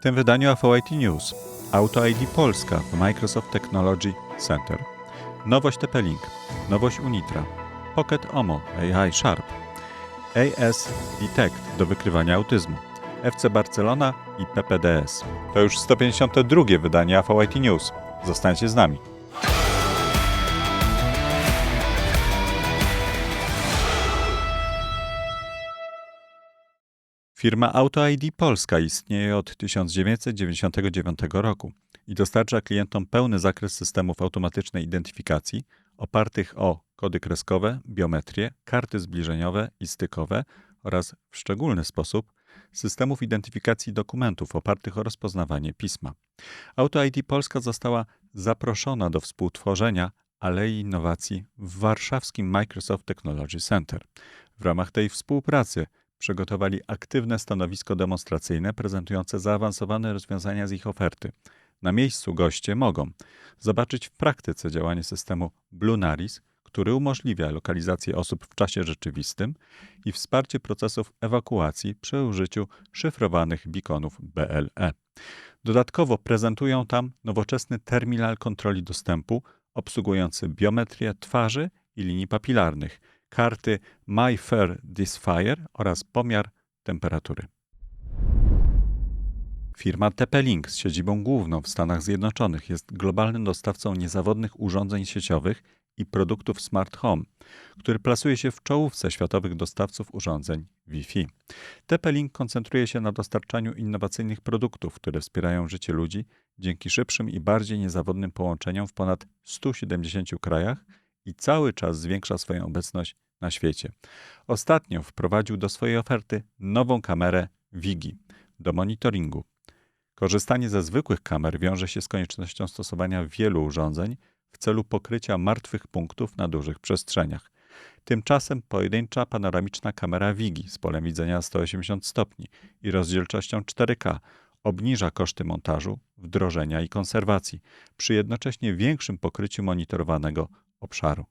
W tym wydaniu AVIT News Auto ID Polska w Microsoft Technology Center, nowość TP-Link, nowość Unitra, Pocket Omo AI Sharp, AS Detect do wykrywania autyzmu, FC Barcelona i PPDS. To już 152 wydanie AVIT News. Zostańcie z nami. Firma Auto ID Polska istnieje od 1999 roku i dostarcza klientom pełny zakres systemów automatycznej identyfikacji opartych o kody kreskowe, biometrię, karty zbliżeniowe i stykowe oraz w szczególny sposób systemów identyfikacji dokumentów opartych o rozpoznawanie pisma. Auto ID Polska została zaproszona do współtworzenia Alei Innowacji w warszawskim Microsoft Technology Center. W ramach tej współpracy przygotowali aktywne stanowisko demonstracyjne prezentujące zaawansowane rozwiązania z ich oferty. Na miejscu goście mogą zobaczyć w praktyce działanie systemu Blunaris, który umożliwia lokalizację osób w czasie rzeczywistym i wsparcie procesów ewakuacji przy użyciu szyfrowanych beaconów BLE. Dodatkowo prezentują tam nowoczesny terminal kontroli dostępu obsługujący biometrię twarzy i linii papilarnych, karty MyFair Disfire oraz pomiar temperatury. Firma TP-Link z siedzibą główną w Stanach Zjednoczonych jest globalnym dostawcą niezawodnych urządzeń sieciowych i produktów smart home, który plasuje się w czołówce światowych dostawców urządzeń Wi-Fi. TP-Link koncentruje się na dostarczaniu innowacyjnych produktów, które wspierają życie ludzi dzięki szybszym i bardziej niezawodnym połączeniom w ponad 170 krajach i cały czas zwiększa swoją obecność na świecie. Ostatnio wprowadził do swojej oferty nową kamerę Wigi do monitoringu. Korzystanie ze zwykłych kamer wiąże się z koniecznością stosowania wielu urządzeń w celu pokrycia martwych punktów na dużych przestrzeniach. Tymczasem pojedyncza panoramiczna kamera Wigi z polem widzenia 180 stopni i rozdzielczością 4K obniża koszty montażu, wdrożenia i konserwacji przy jednocześnie większym pokryciu monitorowanego obszaru.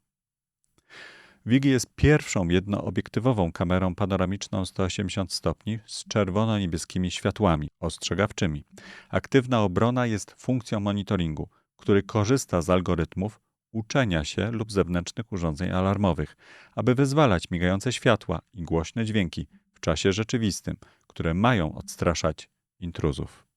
Wigi jest pierwszą jednoobiektywową kamerą panoramiczną 180 stopni z czerwono-niebieskimi światłami ostrzegawczymi. Aktywna obrona jest funkcją monitoringu, który korzysta z algorytmów uczenia się lub zewnętrznych urządzeń alarmowych, aby wyzwalać migające światła i głośne dźwięki w czasie rzeczywistym, które mają odstraszać intruzów.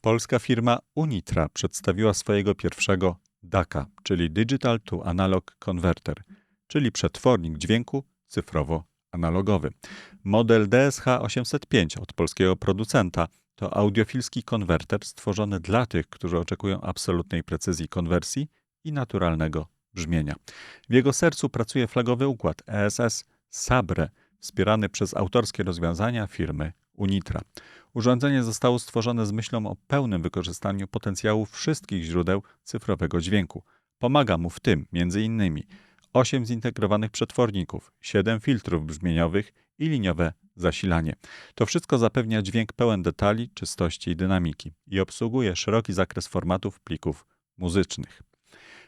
Polska firma Unitra przedstawiła swojego pierwszego DACA, czyli Digital to Analog Converter, czyli przetwornik dźwięku cyfrowo-analogowy. Model DSH 805 od polskiego producenta to audiofilski konwerter stworzony dla tych, którzy oczekują absolutnej precyzji konwersji i naturalnego brzmienia. W jego sercu pracuje flagowy układ ESS Sabre, wspierany przez autorskie rozwiązania firmy Unitra. Urządzenie zostało stworzone z myślą o pełnym wykorzystaniu potencjału wszystkich źródeł cyfrowego dźwięku. Pomaga mu w tym m.in. 8 zintegrowanych przetworników, 7 filtrów brzmieniowych i liniowe zasilanie. To wszystko zapewnia dźwięk pełen detali, czystości i dynamiki i obsługuje szeroki zakres formatów plików muzycznych.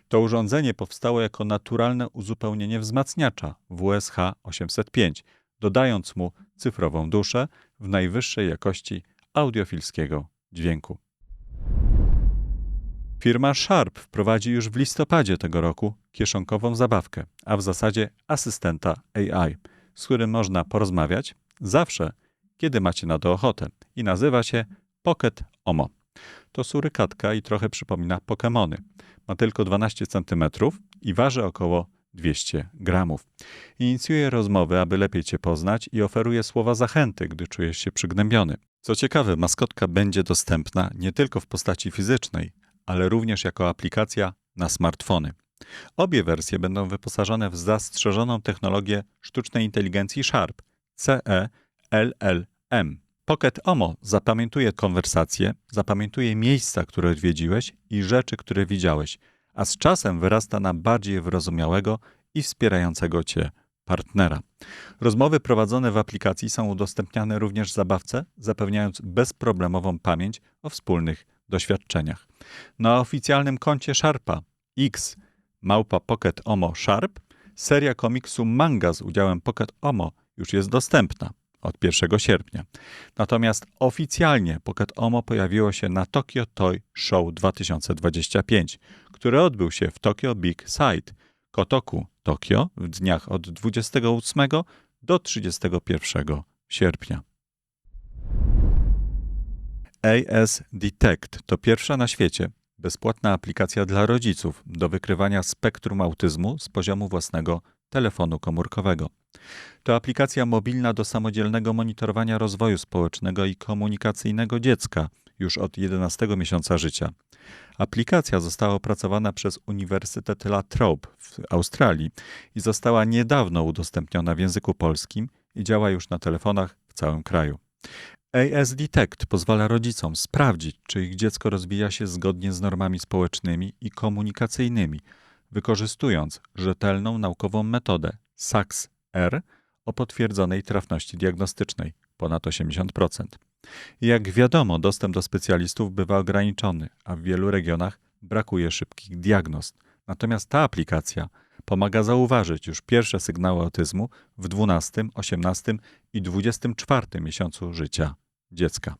To urządzenie powstało jako naturalne uzupełnienie wzmacniacza WSH 805, dodając mu cyfrową duszę w najwyższej jakości audiofilskiego dźwięku. Firma Sharp wprowadzi już w listopadzie tego roku kieszonkową zabawkę, a w zasadzie asystenta AI, z którym można porozmawiać zawsze, kiedy macie na to ochotę i nazywa się Pocket Omo. To surykatka i trochę przypomina Pokémony. Ma tylko 12 cm i waży około 200 gramów. Inicjuje rozmowy, aby lepiej Cię poznać i oferuje słowa zachęty, gdy czujesz się przygnębiony. Co ciekawe, maskotka będzie dostępna nie tylko w postaci fizycznej, ale również jako aplikacja na smartfony. Obie wersje będą wyposażone w zastrzeżoną technologię sztucznej inteligencji Sharp CE-LLM. Pocket Omo zapamiętuje konwersacje, zapamiętuje miejsca, które odwiedziłeś i rzeczy, które widziałeś – a z czasem wyrasta na bardziej wyrozumiałego i wspierającego cię partnera. Rozmowy prowadzone w aplikacji są udostępniane również zabawce, zapewniając bezproblemową pamięć o wspólnych doświadczeniach. Na oficjalnym koncie Sharpa X małpa Pocket Omo Sharp seria komiksu manga z udziałem Pocket Omo już jest dostępna. Od 1 sierpnia. Natomiast oficjalnie Pocket Omo pojawiło się na Tokyo Toy Show 2025, który odbył się w Tokyo Big Sight, Kotoku, Tokio w dniach od 28 do 31 sierpnia. AS Detect to pierwsza na świecie bezpłatna aplikacja dla rodziców do wykrywania spektrum autyzmu z poziomu własnego telefonu komórkowego. To aplikacja mobilna do samodzielnego monitorowania rozwoju społecznego i komunikacyjnego dziecka już od 11 miesiąca życia. Aplikacja została opracowana przez Uniwersytet La Trobe w Australii i została niedawno udostępniona w języku polskim i działa już na telefonach w całym kraju. AS Detect pozwala rodzicom sprawdzić, czy ich dziecko rozwija się zgodnie z normami społecznymi i komunikacyjnymi, wykorzystując rzetelną naukową metodę SAX-R o potwierdzonej trafności diagnostycznej ponad 80%. Jak wiadomo, dostęp do specjalistów bywa ograniczony, a w wielu regionach brakuje szybkich diagnoz. Natomiast ta aplikacja pomaga zauważyć już pierwsze sygnały autyzmu w 12, 18 i 24 miesiącu życia dziecka.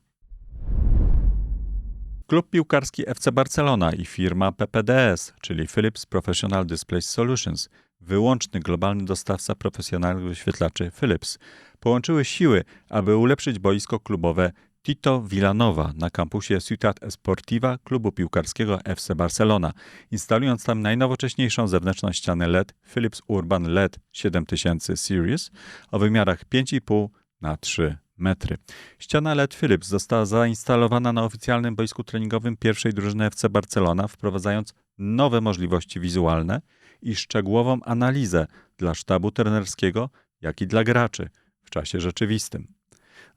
Klub piłkarski FC Barcelona i firma PPDS, czyli Philips Professional Display Solutions, wyłączny globalny dostawca profesjonalnych wyświetlaczy Philips, połączyły siły, aby ulepszyć boisko klubowe Tito Villanova na kampusie Ciutat Esportiva klubu piłkarskiego FC Barcelona, instalując tam najnowocześniejszą zewnętrzną ścianę LED Philips Urban LED 7000 Series o wymiarach 5,5 na 3 metry. Ściana LED Philips została zainstalowana na oficjalnym boisku treningowym pierwszej drużyny FC Barcelona, wprowadzając nowe możliwości wizualne i szczegółową analizę dla sztabu trenerskiego, jak i dla graczy w czasie rzeczywistym.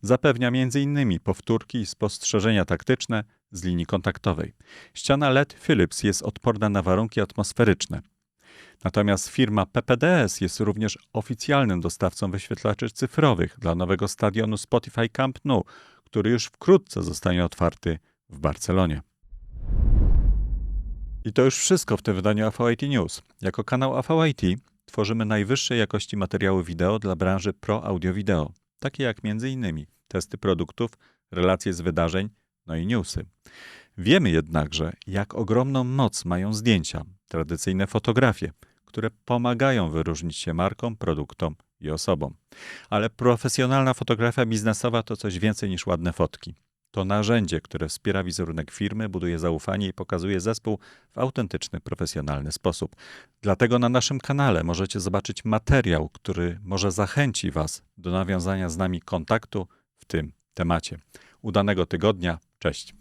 Zapewnia m.in. powtórki i spostrzeżenia taktyczne z linii kontaktowej. Ściana LED Philips jest odporna na warunki atmosferyczne. Natomiast firma PPDS jest również oficjalnym dostawcą wyświetlaczy cyfrowych dla nowego stadionu Spotify Camp Nou, który już wkrótce zostanie otwarty w Barcelonie. I to już wszystko w tym wydaniu AVIT News. Jako kanał AVIT tworzymy najwyższej jakości materiały wideo dla branży pro audio wideo, takie jak m.in. testy produktów, relacje z wydarzeń, no i newsy. Wiemy jednakże, jak ogromną moc mają zdjęcia, tradycyjne fotografie, które pomagają wyróżnić się markom, produktom i osobom. Ale profesjonalna fotografia biznesowa to coś więcej niż ładne fotki. To narzędzie, które wspiera wizerunek firmy, buduje zaufanie i pokazuje zespół w autentyczny, profesjonalny sposób. Dlatego na naszym kanale możecie zobaczyć materiał, który może zachęci Was do nawiązania z nami kontaktu w tym temacie. Udanego tygodnia. Cześć.